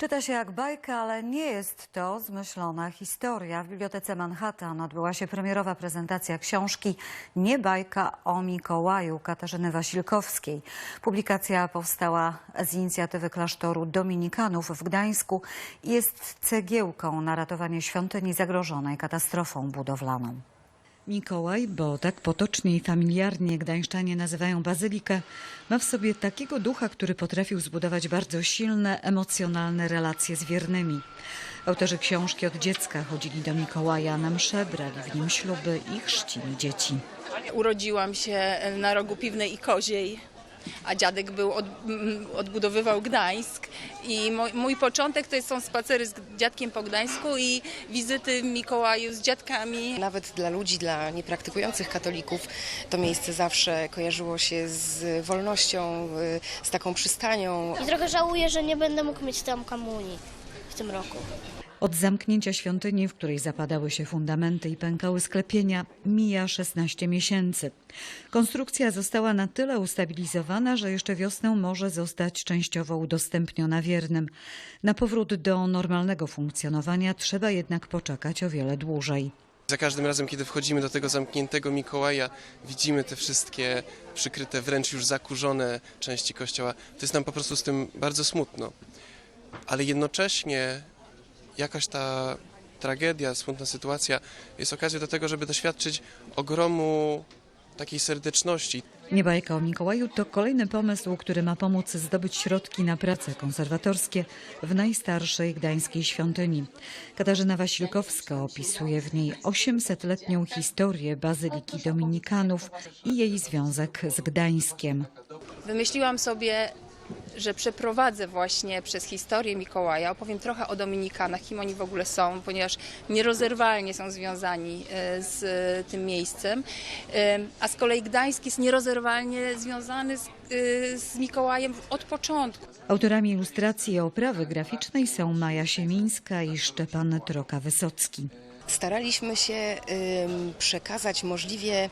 Czyta się jak bajka, ale nie jest to zmyślona historia. W Bibliotece Manhattan odbyła się premierowa prezentacja książki Nie bajka o Mikołaju Katarzyny Wasilkowskiej. Publikacja powstała z inicjatywy klasztoru Dominikanów w Gdańsku i jest cegiełką na ratowanie świątyni zagrożonej katastrofą budowlaną. Mikołaj, bo tak potocznie i familiarnie gdańszczanie nazywają bazylikę, ma w sobie takiego ducha, który potrafił zbudować bardzo silne, emocjonalne relacje z wiernymi. Autorzy książki od dziecka chodzili do Mikołaja na msze, brali w nim śluby i chrzcili dzieci. Urodziłam się na rogu Piwnej i Koziej, a dziadek był od, m, odbudowywał Gdańsk i mój, mój początek to są spacery z dziadkiem po Gdańsku i wizyty w Mikołaju z dziadkami. Nawet dla ludzi, dla niepraktykujących katolików to miejsce zawsze kojarzyło się z wolnością, y, z taką przystanią. I trochę żałuję, że nie będę mógł mieć tam komunii w tym roku. Od zamknięcia świątyni, w której zapadały się fundamenty i pękały sklepienia, mija 16 miesięcy. Konstrukcja została na tyle ustabilizowana, że jeszcze wiosną może zostać częściowo udostępniona wiernym. Na powrót do normalnego funkcjonowania trzeba jednak poczekać o wiele dłużej. Za każdym razem, kiedy wchodzimy do tego zamkniętego Mikołaja, widzimy te wszystkie przykryte, wręcz już zakurzone części kościoła. To jest nam po prostu z tym bardzo smutno. Ale jednocześnie jakaś ta tragedia, smutna sytuacja jest okazją do tego, żeby doświadczyć ogromu takiej serdeczności, Nie bajka o Mikołaju to kolejny pomysł, który ma pomóc zdobyć środki na prace konserwatorskie w najstarszej gdańskiej świątyni. Katarzyna Wasilkowska opisuje w niej 800-letnią historię Bazyliki Dominikanów i jej związek z Gdańskiem. Wymyśliłam sobie, że przeprowadzę właśnie przez historię Mikołaja, opowiem trochę o Dominikanach, kim oni w ogóle są, ponieważ nierozerwalnie są związani e, z e, tym miejscem, E, a z kolei Gdańsk jest nierozerwalnie związany z, z Mikołajem od początku. Autorami ilustracji i oprawy graficznej są Maja Siemińska i Szczepan Troka-Wysocki. Staraliśmy się przekazać możliwie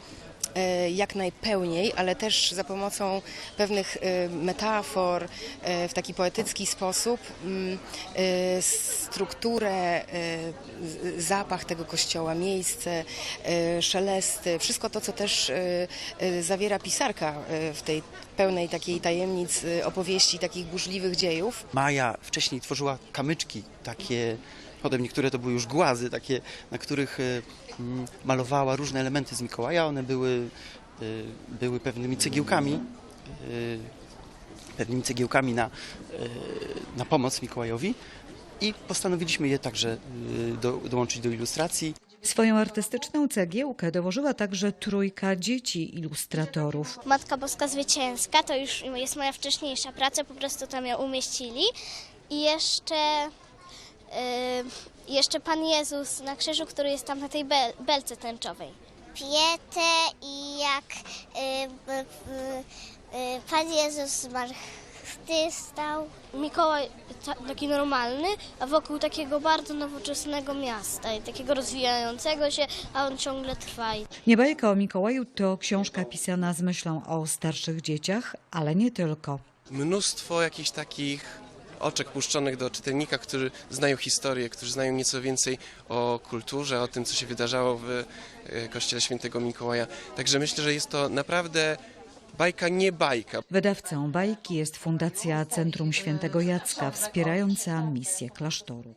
jak najpełniej, ale też za pomocą pewnych e, metafor e, w taki poetycki sposób mm, e, strukturę, z- zapach tego kościoła, miejsce, e, szelesty, wszystko to, co też e, zawiera pisarka w tej pełnej takiej tajemnic opowieści, takich burzliwych dziejów. Maja wcześniej tworzyła kamyczki, takie, potem niektóre to były już głazy, takie, na których malowała różne elementy z Mikołaja. One były, były pewnymi cegiełkami, pewnymi cegiełkami na, na pomoc Mikołajowi i postanowiliśmy je także e, do, dołączyć do ilustracji. Swoją artystyczną cegiełkę dołożyła także trójka dzieci ilustratorów. Matka Boska Zwycięska to już jest moja wcześniejsza praca, po prostu tam ją umieścili. I jeszcze, y, jeszcze Pan Jezus na krzyżu, który jest tam na tej bel, belce tęczowej. Pietę i jak y, y, y, Pan Jezus zmartwychwstał. Mikołaj ta, taki normalny, a wokół takiego bardzo nowoczesnego miasta i takiego rozwijającego się, a on ciągle trwa. Nie bajka o Mikołaju to książka pisana z myślą o starszych dzieciach, ale nie tylko. mnóstwo jakichś takich oczek puszczonych do czytelnika, którzy znają historię, którzy znają nieco więcej o kulturze, o tym, co się wydarzało w e, Kościele Świętego Mikołaja. Także myślę, że jest to naprawdę bajka, nie bajka. Wydawcą bajki jest Fundacja Centrum Świętego Jacka, wspierająca misję klasztoru.